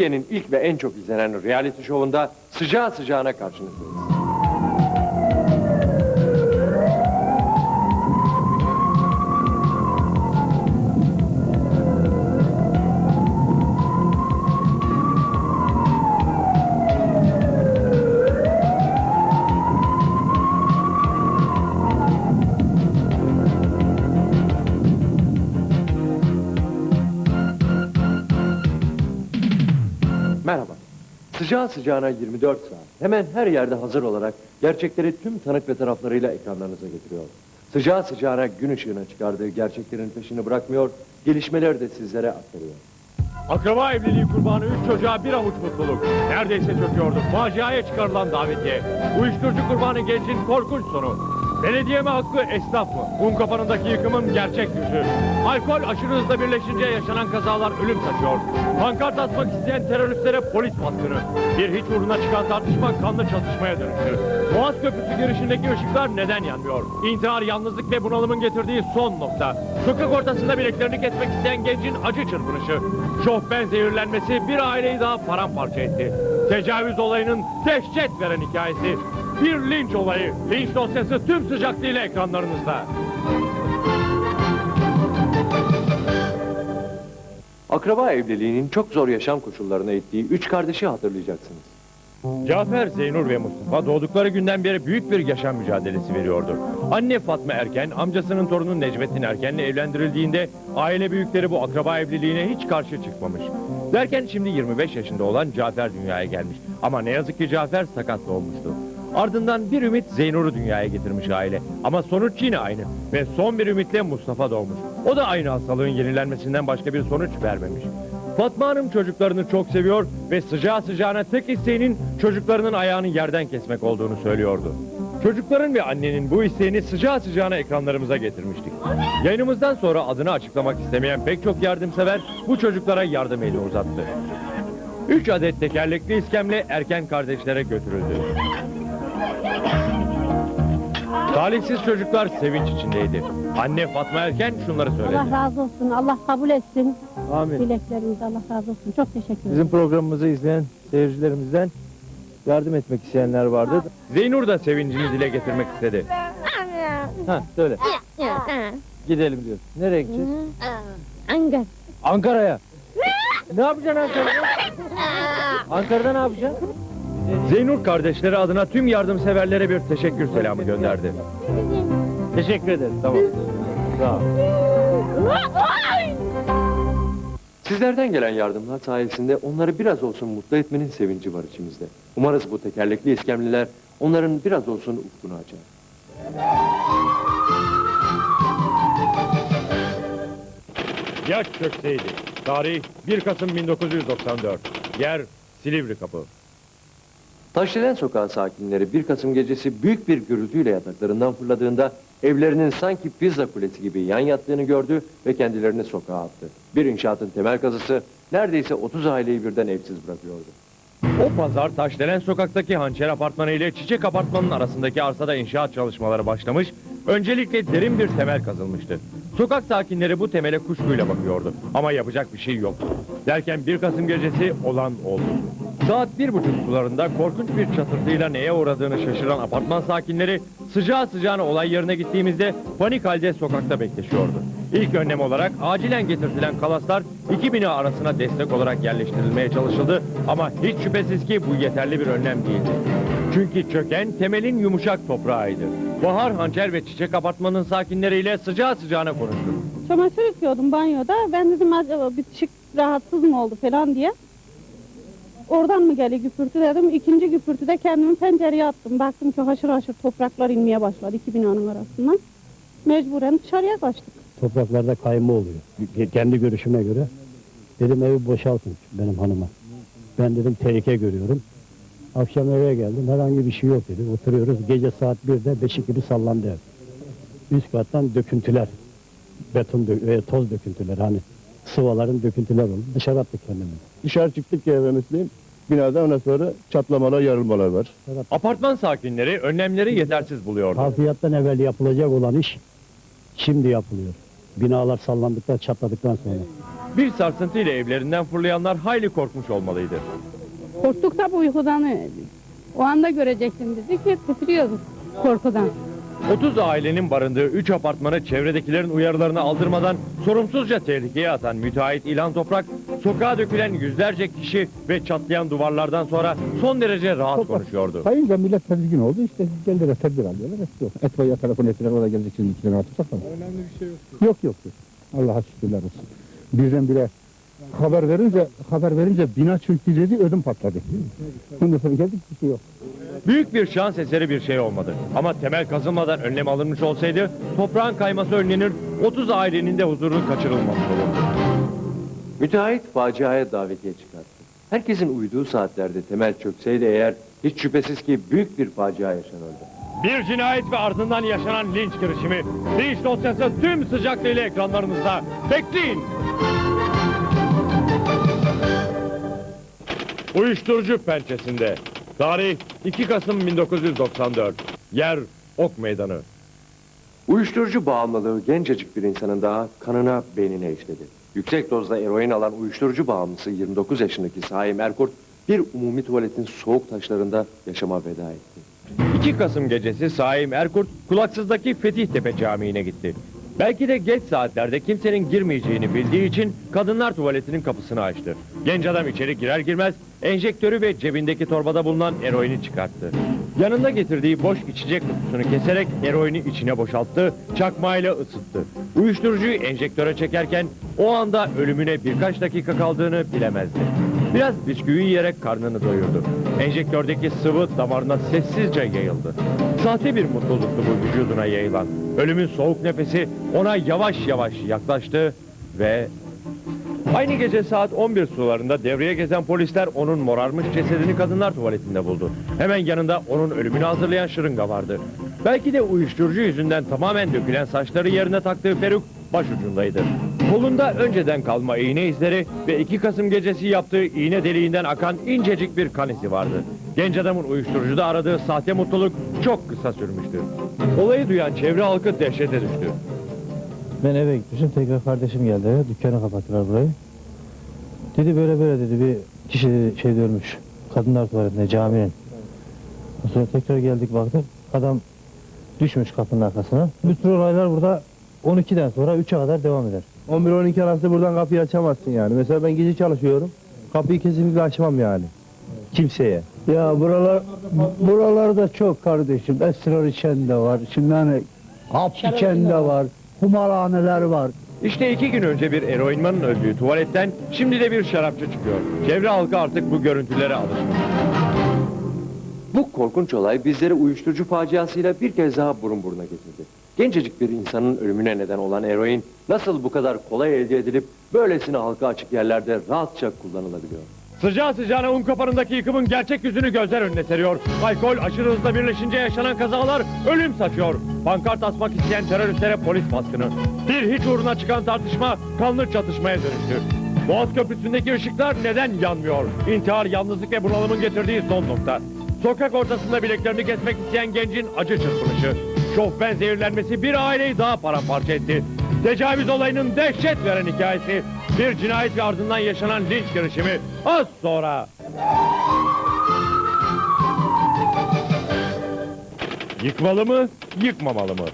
Türkiye'nin ilk ve en çok izlenen reality şovunda sıcağı sıcağına karşınızdayız. Sıcağı sıcağına 24 saat. Hemen her yerde hazır olarak gerçekleri tüm tanık ve taraflarıyla ekranlarınıza getiriyor. Sıcağı sıcağına gün ışığına çıkardığı gerçeklerin peşini bırakmıyor, gelişmeleri de sizlere aktarıyor. Akraba evliliği kurbanı üç çocuğa bir avuç mutluluk. Neredeyse çöküyorduk. Faciaya çıkarılan davetiye. Uyuşturucu kurbanı gencin korkunç sonu. Belediye mi hakkı, esnaf mı? Un kapanındaki yıkımın gerçek yüzü. Alkol aşırı hızla birleşince yaşanan kazalar ölüm saçıyor. Pankart atmak isteyen teröristlere polis baskını. Bir hiç uğruna çıkan tartışma kanlı çatışmaya dönüştü. Boğaz Köprüsü girişindeki ışıklar neden yanmıyor? İntihar, yalnızlık ve bunalımın getirdiği son nokta. Sokak ortasında bileklerini kesmek isteyen gencin acı çırpınışı. Şofben zehirlenmesi bir aileyi daha paramparça etti. Tecavüz olayının dehşet veren hikayesi. Bir linç olayı. Linç dosyası tüm sıcaklığıyla ekranlarınızda. Akraba evliliğinin çok zor yaşam koşullarına ettiği üç kardeşi hatırlayacaksınız. Cafer, Zeynur ve Mustafa doğdukları günden beri büyük bir yaşam mücadelesi veriyordu. Anne Fatma Erken, amcasının torunu Necmettin Erken'le evlendirildiğinde aile büyükleri bu akraba evliliğine hiç karşı çıkmamış. Derken şimdi 25 yaşında olan Cafer dünyaya gelmiş. Ama ne yazık ki Cafer sakat doğmuştu. Ardından bir ümit Zeynur'u dünyaya getirmiş aile. Ama sonuç yine aynı. Ve son bir ümitle Mustafa doğmuş. O da aynı hastalığın yenilenmesinden başka bir sonuç vermemiş. Fatma Hanım çocuklarını çok seviyor ve sıcağı sıcağına tek isteğinin çocuklarının ayağını yerden kesmek olduğunu söylüyordu. Çocukların ve annenin bu isteğini sıcağı sıcağına ekranlarımıza getirmiştik. Yayınımızdan sonra adını açıklamak istemeyen pek çok yardımsever bu çocuklara yardım eli uzattı. Üç adet tekerlekli iskemle erken kardeşlere götürüldü. Talihsiz çocuklar sevinç içindeydi. Anne Fatma Erken şunları söyledi. Allah razı olsun. Allah kabul etsin. Amin. Dileklerinizi Allah razı olsun. Çok teşekkür ederim. Bizim programımızı izleyen seyircilerimizden yardım etmek isteyenler vardı. Zeynur da sevincini dile getirmek istedi. Ha söyle. Gidelim diyor. Nereye gideceğiz? Ankara. Ankara'ya. ne yapacaksın Ankara'da? Ankara'da ne yapacaksın? Zeynur kardeşleri adına tüm yardımseverlere bir teşekkür selamı gönderdi. Teşekkür ederim. Tamam. Sağ ol. Sizlerden gelen yardımlar sayesinde onları biraz olsun mutlu etmenin sevinci var içimizde. Umarız bu tekerlekli iskemliler onların biraz olsun ufkunu açar. Yaş çökseydi. Tarih 1 Kasım 1994. Yer Silivri Kapı. Taşdelen sokağı sakinleri 1 Kasım gecesi büyük bir gürültüyle yataklarından fırladığında evlerinin sanki pizza kulesi gibi yan yattığını gördü ve kendilerini sokağa attı. Bir inşaatın temel kazısı neredeyse 30 aileyi birden evsiz bırakıyordu. O pazar Taşdelen sokaktaki Hançer Apartmanı ile Çiçek Apartmanı'nın arasındaki arsada inşaat çalışmaları başlamış. Öncelikle derin bir temel kazılmıştı. Sokak sakinleri bu temele kuşkuyla bakıyordu. Ama yapacak bir şey yoktu. Derken 1 Kasım gecesi olan oldu. Saat bir buçuk sularında korkunç bir çatırtıyla neye uğradığını şaşıran apartman sakinleri sıcağı sıcağına olay yerine gittiğimizde panik halde sokakta bekleşiyordu. İlk önlem olarak acilen getirtilen kalaslar iki bina arasına destek olarak yerleştirilmeye çalışıldı ama hiç şüphesiz ki bu yeterli bir önlem değildi. Çünkü çöken temelin yumuşak toprağıydı. Bahar Hançer ve Çiçek Apartmanı'nın sakinleriyle sıcağı sıcağına konuştuk. Çamaşır yıkıyordum banyoda. Ben dedim acaba bir çık rahatsız mı oldu falan diye. Oradan mı geliyor güpürtü dedim. İkinci güpürtüde kendimi pencereye attım. Baktım ki haşır haşır topraklar inmeye başladı iki binanın arasından. Mecburen dışarıya kaçtık. topraklarda kayma oluyor. Ke- Kendi görüşüme göre. Dedim evi boşaltın benim hanıma. Ben dedim tehlike görüyorum. Akşam eve geldim herhangi bir şey yok dedi. Oturuyoruz gece saat 1'de beşik gibi sallandı ev. Üst kattan döküntüler. Beton dö ve toz döküntüler hani sıvaların döküntüler oldu. Dışarı attık kendimizi. Dışarı çıktık ya eve Müslüman. Binada ondan sonra çatlamalar, yarılmalar var. Apartman sakinleri önlemleri yetersiz buluyordu. Hafriyattan evvel yapılacak olan iş şimdi yapılıyor. Binalar sallandıktan çatladıktan sonra. bir sarsıntıyla evlerinden fırlayanlar hayli korkmuş olmalıydı. Korktuk tabi uykudan. O anda görecektin bizi ki titriyorduk korkudan. 30 ailenin barındığı 3 apartmanı çevredekilerin uyarılarını aldırmadan sorumsuzca tehlikeye atan müteahhit İlhan Toprak, sokağa dökülen yüzlerce kişi ve çatlayan duvarlardan sonra son derece rahat konuşuyordu. Sayınca millet tedirgin oldu. İşte kendileri tedbir alıyorlar. Yok. Telefon ettiler. O da gelecek şimdi atırsak ama. Önemli bir şey yok. Yok yok. yok. Allah'a şükürler olsun. Birdenbire haber verince haber verince bina çöktü dedi ödüm patladı. Ondan sonra geldik bir şey yok. Büyük bir şans eseri bir şey olmadı. Ama temel kazılmadan önlem alınmış olsaydı toprağın kayması önlenir, 30 ailenin de huzurun kaçırılmamış olurdu. Müteahhit faciaya davetiye çıkarttı. Herkesin uyuduğu saatlerde temel çökseydi eğer hiç şüphesiz ki büyük bir facia yaşanırdı. Bir cinayet ve ardından yaşanan linç girişimi. Linç dosyası tüm sıcaklığıyla ekranlarınızda. Bekleyin! Uyuşturucu pençesinde. Tarih 2 Kasım 1994. Yer Ok Meydanı. Uyuşturucu bağımlılığı gencecik bir insanın daha kanına, beynine işledi. Yüksek dozda eroin alan uyuşturucu bağımlısı 29 yaşındaki Saim Erkurt bir umumi tuvaletin soğuk taşlarında yaşama veda etti. 2 Kasım gecesi Saim Erkurt kulaksızdaki Fetih Tepe Camii'ne gitti. Belki de geç saatlerde kimsenin girmeyeceğini bildiği için kadınlar tuvaletinin kapısını açtı. Genç adam içeri girer girmez enjektörü ve cebindeki torbada bulunan eroini çıkarttı. Yanında getirdiği boş içecek kutusunu keserek eroini içine boşalttı, çakmayla ısıttı. Uyuşturucuyu enjektöre çekerken o anda ölümüne birkaç dakika kaldığını bilemezdi. Biraz bisküvi yiyerek karnını doyurdu. Enjektördeki sıvı damarına sessizce yayıldı. Sahte bir mutluluktu bu vücuduna yayılan. Ölümün soğuk nefesi ona yavaş yavaş yaklaştı ve... Aynı gece saat 11 sularında devreye gezen polisler onun morarmış cesedini kadınlar tuvaletinde buldu. Hemen yanında onun ölümünü hazırlayan şırınga vardı. Belki de uyuşturucu yüzünden tamamen dökülen saçları yerine taktığı peruk başucundaydı. Kolunda önceden kalma iğne izleri ve 2 Kasım gecesi yaptığı iğne deliğinden akan incecik bir kan izi vardı. Genç adamın uyuşturucuda aradığı sahte mutluluk çok kısa sürmüştü. Olayı duyan çevre halkı dehşete düştü. Ben eve gitmişim. Tekrar kardeşim geldi eve. Dükkanı kapattılar burayı. Dedi böyle böyle dedi bir kişi dedi, şey ölmüş. Kadınlar tuvaletinde caminin. Sonra tekrar geldik baktık. Adam düşmüş kapının arkasına. Bütün olaylar burada 12'den sonra 3'e kadar devam eder. 11-12 arası buradan kapıyı açamazsın yani. Mesela ben gece çalışıyorum. Kapıyı kesinlikle açmam yani. Kimseye. Ya buralar buralarda çok kardeşim. Esrar içen de var. Şimdi hani hap içen de var. Kumarhaneler var. İşte iki gün önce bir eroinmanın öldüğü tuvaletten şimdi de bir şarapçı çıkıyor. Çevre halkı artık bu görüntülere alışmış. Bu korkunç olay bizleri uyuşturucu faciasıyla bir kez daha burun buruna getirdi. Gencecik bir insanın ölümüne neden olan eroin nasıl bu kadar kolay elde edilip böylesine halka açık yerlerde rahatça kullanılabiliyor? Sıcağı sıcağına un kapanındaki yıkımın gerçek yüzünü gözler önüne seriyor. Alkol aşırı hızla birleşince yaşanan kazalar ölüm saçıyor. Pankart asmak isteyen teröristlere polis baskını. Bir hiç uğruna çıkan tartışma kanlı çatışmaya dönüştü. Boğaz Köprüsü'ndeki ışıklar neden yanmıyor? İntihar, yalnızlık ve bunalımın getirdiği son nokta. Sokak ortasında bileklerini kesmek isteyen gencin acı çırpınışı. Şofben zehirlenmesi bir aileyi daha paramparça etti. Tecavüz olayının dehşet veren hikayesi. Bir cinayet ardından yaşanan linç girişimi. Az sonra. Yıkmalı mı, yıkmamalı mı?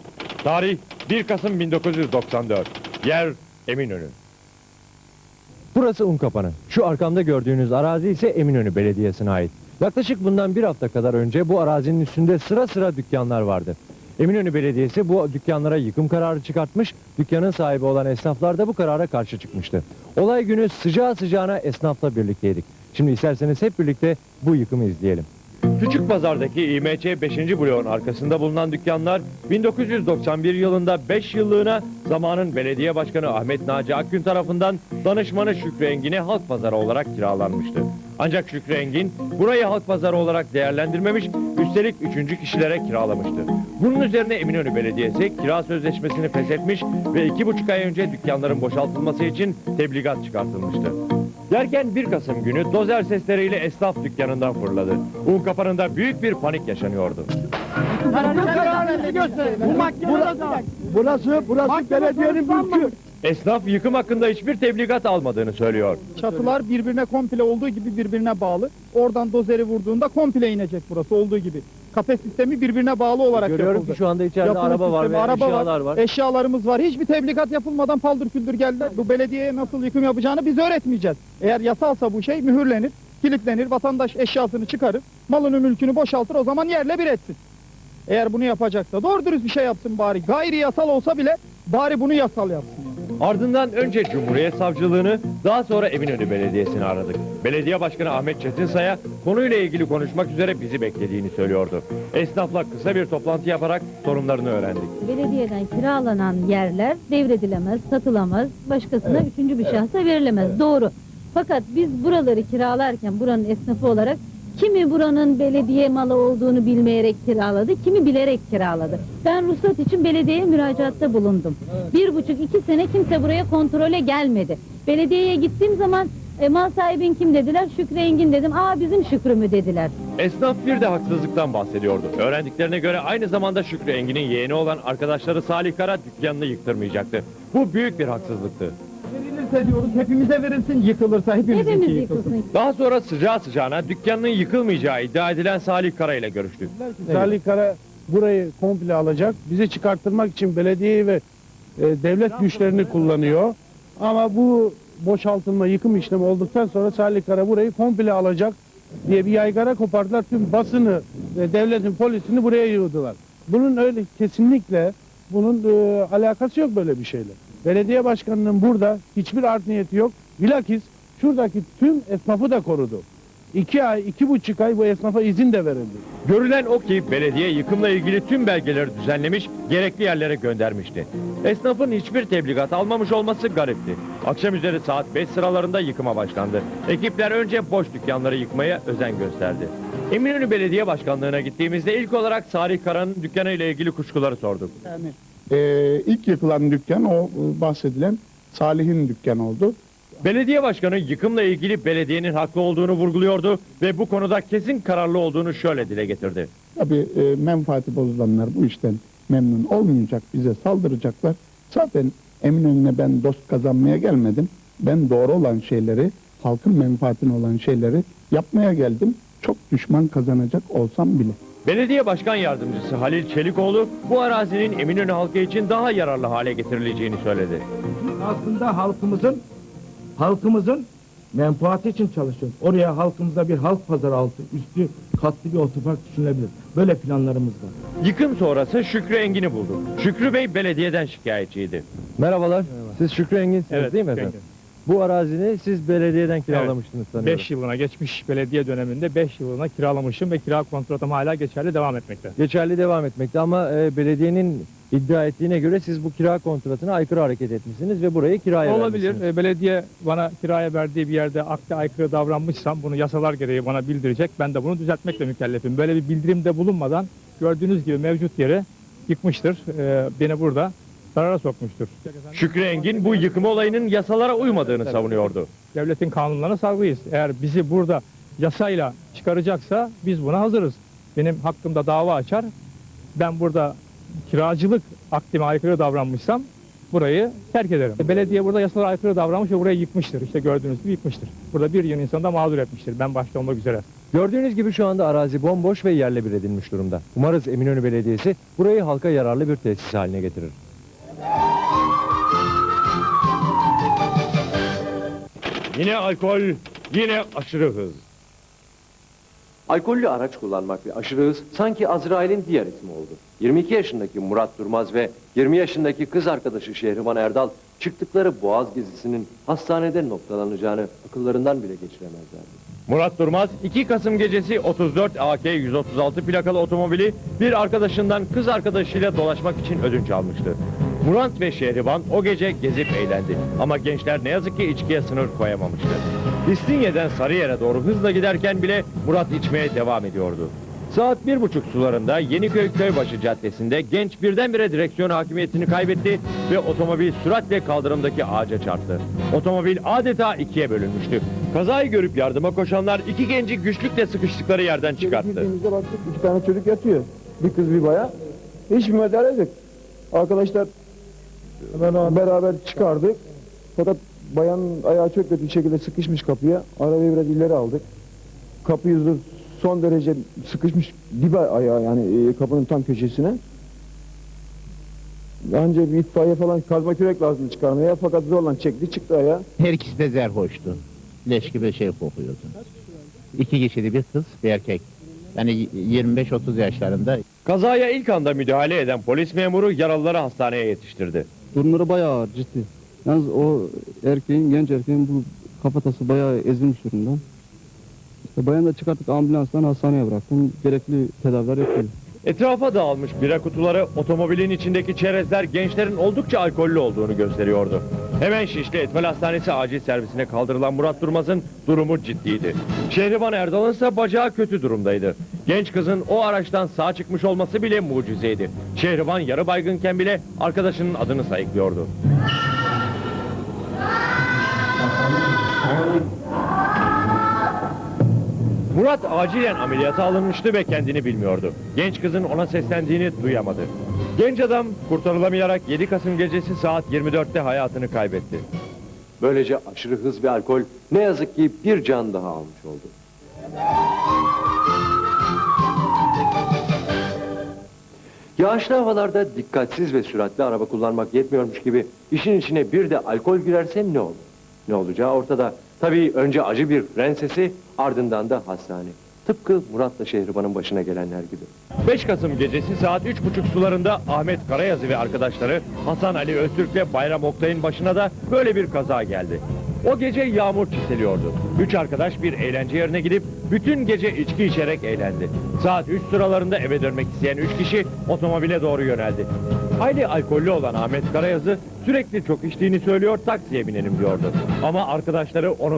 Tarih 1 Kasım 1994. Yer Eminönü. Burası Unkapanı. Şu arkamda gördüğünüz arazi ise Eminönü Belediyesi'ne ait. Yaklaşık bundan bir hafta kadar önce bu arazinin üstünde sıra sıra dükkanlar vardı. Eminönü Belediyesi bu dükkanlara yıkım kararı çıkartmış, dükkanın sahibi olan esnaflar da bu karara karşı çıkmıştı. Olay günü sıcağı sıcağına esnafla birlikteydik. Şimdi isterseniz hep birlikte bu yıkımı izleyelim. Küçük pazardaki İMC 5. bloğun arkasında bulunan dükkanlar 1991 yılında 5 yıllığına zamanın belediye başkanı Ahmet Naci Akgün tarafından danışmanı Şükrü Engin'e halk pazarı olarak kiralanmıştı. Ancak Şükrü Engin burayı halk pazarı olarak değerlendirmemiş, üstelik üçüncü kişilere kiralamıştı. Bunun üzerine Eminönü Belediyesi kira sözleşmesini feshetmiş ve iki buçuk ay önce dükkanların boşaltılması için tebligat çıkartılmıştı. Derken 1 Kasım günü dozer sesleriyle esnaf dükkanından fırladı. Un kapanında büyük bir panik yaşanıyordu. Burası, burası belediyenin mülkü. Esnaf yıkım hakkında hiçbir tebligat almadığını söylüyor. Çatılar birbirine komple olduğu gibi birbirine bağlı. Oradan dozeri vurduğunda komple inecek burası olduğu gibi. Kafes sistemi birbirine bağlı olarak Görüyorum yapıldı. ki şu anda içeride Yapılış araba var sistemi, ve araba eşyalar var. Eşyalarımız var. Hiçbir tebligat yapılmadan paldır küldür geldiler. Bu belediyeye nasıl yıkım yapacağını biz öğretmeyeceğiz. Eğer yasalsa bu şey mühürlenir, kilitlenir, vatandaş eşyasını çıkarır, malını mülkünü boşaltır o zaman yerle bir etsin. Eğer bunu yapacaksa doğru dürüst bir şey yapsın bari. Gayri yasal olsa bile bari bunu yasal yapsın. Ardından önce Cumhuriyet Savcılığını, daha sonra Eminönü Belediyesi'ni aradık. Belediye Başkanı Ahmet Çetinsay'a konuyla ilgili konuşmak üzere bizi beklediğini söylüyordu. Esnafla kısa bir toplantı yaparak sorunlarını öğrendik. Belediyeden kiralanan yerler devredilemez, satılamaz, başkasına üçüncü bir şahsa verilemez. Doğru. Fakat biz buraları kiralarken buranın esnafı olarak kimi buranın belediye malı olduğunu bilmeyerek kiraladı, kimi bilerek kiraladı. Ben ruhsat için belediyeye müracaatta bulundum. Bir buçuk iki sene kimse buraya kontrole gelmedi. Belediyeye gittiğim zaman e, mal sahibin kim dediler, Şükrü Engin dedim. Aa bizim Şükrü mü dediler. Esnaf bir de haksızlıktan bahsediyordu. Öğrendiklerine göre aynı zamanda Şükrü Engin'in yeğeni olan arkadaşları Salih Kara dükkanını yıktırmayacaktı. Bu büyük bir haksızlıktı. Verilirse diyoruz hepimize verilsin, yıkılırsa hepimizinki Hepimiz yıkılsın. yıkılsın. Daha sonra sıcağı sıcağına dükkanının yıkılmayacağı iddia edilen Salih Kara ile görüştük. Salih Kara burayı komple alacak. Bizi çıkarttırmak için belediyeyi ve e, devlet güçlerini kullanıyor. Ama bu boşaltılma, yıkım işlemi olduktan sonra Salih Kara burayı komple alacak diye bir yaygara kopardılar. Tüm basını ve devletin polisini buraya yığdılar. Bunun öyle kesinlikle bunun e, alakası yok böyle bir şeyle. Belediye başkanının burada hiçbir art niyeti yok. Bilakis şuradaki tüm esnafı da korudu. İki ay, iki buçuk ay bu esnafa izin de verildi. Görülen o ki belediye yıkımla ilgili tüm belgeleri düzenlemiş, gerekli yerlere göndermişti. Esnafın hiçbir tebligat almamış olması garipti. Akşam üzeri saat 5 sıralarında yıkıma başlandı. Ekipler önce boş dükkanları yıkmaya özen gösterdi. Eminönü Belediye Başkanlığı'na gittiğimizde ilk olarak Salih Kara'nın dükkanı ile ilgili kuşkuları sorduk. Ee, ilk yıkılan dükkan o e, bahsedilen Salih'in dükkanı oldu. Belediye Başkanı yıkımla ilgili belediyenin haklı olduğunu vurguluyordu ve bu konuda kesin kararlı olduğunu şöyle dile getirdi. Tabii e, menfaati bozulanlar bu işten memnun olmayacak, bize saldıracaklar. Zaten Eminönü'ne ben dost kazanmaya gelmedim. Ben doğru olan şeyleri, halkın menfaatine olan şeyleri yapmaya geldim. Çok düşman kazanacak olsam bile. Belediye Başkan Yardımcısı Halil Çelikoğlu bu arazinin Eminönü halkı için daha yararlı hale getirileceğini söyledi. aslında halkımızın halkımızın menfaati için çalışıyoruz. Oraya halkımızda bir halk pazarı altı, üstü katlı bir otopark düşünülebilir. Böyle planlarımız var. Yıkım sonrası Şükrü Engin'i bulduk. Şükrü Bey belediyeden şikayetçiydi. Merhabalar. Siz Şükrü Engin'siniz değil mi efendim? Bu arazini siz belediyeden kiralamıştınız sanıyorum. 5 yılına geçmiş belediye döneminde 5 yılına kiralamışım ve kira kontratım hala geçerli devam etmekte. Geçerli devam etmekte ama e, belediyenin iddia ettiğine göre siz bu kira kontratına aykırı hareket etmişsiniz ve burayı kiraya Olabilir. vermişsiniz. E, Belediye bana kiraya verdiği bir yerde akte aykırı davranmışsam bunu yasalar gereği bana bildirecek. Ben de bunu düzeltmekle mükellefim. Böyle bir bildirimde bulunmadan gördüğünüz gibi mevcut yeri yıkmıştır. E, beni burada zarara sokmuştur. Şükrü Engin bu yıkım olayının yasalara uymadığını savunuyordu. Devletin kanunlarına saygılıyız. Eğer bizi burada yasayla çıkaracaksa biz buna hazırız. Benim hakkımda dava açar. Ben burada kiracılık akdime aykırı davranmışsam burayı terk ederim. Belediye burada yasalara aykırı davranmış ve burayı yıkmıştır. İşte gördüğünüz gibi yıkmıştır. Burada bir yığın insanı da mağdur etmiştir. Ben başta olmak üzere. Gördüğünüz gibi şu anda arazi bomboş ve yerle bir edilmiş durumda. Umarız Eminönü Belediyesi burayı halka yararlı bir tesis haline getirir. Yine alkol, yine aşırı hız. Alkollü araç kullanmak ve aşırı hız sanki Azrail'in diğer ismi oldu. 22 yaşındaki Murat Durmaz ve 20 yaşındaki kız arkadaşı Şehriman Erdal çıktıkları Boğaz gezisinin hastanede noktalanacağını akıllarından bile geçiremezlerdi. Murat Durmaz 2 Kasım gecesi 34 AK 136 plakalı otomobili bir arkadaşından kız arkadaşıyla dolaşmak için ödünç almıştı. Murat ve Şehriban o gece gezip eğlendi. Ama gençler ne yazık ki içkiye sınır koyamamıştı. İstinye'den Sarıyer'e doğru hızla giderken bile Murat içmeye devam ediyordu. Saat bir buçuk sularında Yeniköy Köybaşı Caddesi'nde genç birdenbire direksiyon hakimiyetini kaybetti ve otomobil süratle kaldırımdaki ağaca çarptı. Otomobil adeta ikiye bölünmüştü. Kazayı görüp yardıma koşanlar iki genci güçlükle sıkıştıkları yerden çıkarttı. Girdiğimizde baktık iki tane çocuk yatıyor. Bir kız bir bayan. Hiç müdahale ettik. Arkadaşlar Beraber çıkardık. Fakat bayan ayağı çok kötü bir şekilde sıkışmış kapıya. Arabayı biraz ileri aldık. Kapı yüzü son derece sıkışmış dibe ayağı yani e, kapının tam köşesine. Önce bir itfaiye falan kazma kürek lazım çıkarmaya fakat zorla çekti çıktı ayağı. Her ikisi de zerhoştu. Leş gibi şey kokuyordu. İki kişiydi bir kız bir erkek. Yani 25-30 yaşlarında. Kazaya ilk anda müdahale eden polis memuru yaralıları hastaneye yetiştirdi. Durumları bayağı ağır ciddi. Yalnız o erkeğin, genç erkeğin bu kafatası bayağı ezilmiş durumda. İşte bayanı da çıkarttık ambulanstan hastaneye bıraktım. Gerekli tedaviler yapılıyor. Etrafa dağılmış bira kutuları, otomobilin içindeki çerezler gençlerin oldukça alkollü olduğunu gösteriyordu. Hemen Şişli Etmel Hastanesi acil servisine kaldırılan Murat Durmaz'ın durumu ciddiydi. Şehriban Erdal'ın ise bacağı kötü durumdaydı. Genç kızın o araçtan sağ çıkmış olması bile mucizeydi. Şehriban yarı baygınken bile arkadaşının adını sayıklıyordu. Murat acilen ameliyata alınmıştı ve kendini bilmiyordu. Genç kızın ona seslendiğini duyamadı. Genç adam kurtarılamayarak 7 Kasım gecesi saat 24'te hayatını kaybetti. Böylece aşırı hız ve alkol ne yazık ki bir can daha almış oldu. Yağışlı havalarda dikkatsiz ve süratli araba kullanmak yetmiyormuş gibi işin içine bir de alkol girerse ne olur? Ne olacağı ortada. Tabii önce acı bir fren sesi ardından da hastane. Tıpkı Murat'la Şehriban'ın başına gelenler gibi. 5 Kasım gecesi saat 3.30 sularında Ahmet Karayazı ve arkadaşları Hasan Ali Öztürk ve Bayram Oktay'ın başına da böyle bir kaza geldi. O gece yağmur çiseliyordu. Üç arkadaş bir eğlence yerine gidip bütün gece içki içerek eğlendi. Saat 3 sıralarında eve dönmek isteyen üç kişi otomobile doğru yöneldi. Hayli alkollü olan Ahmet Karayazı sürekli çok içtiğini söylüyor taksiye binelim diyordu. Ama arkadaşları onu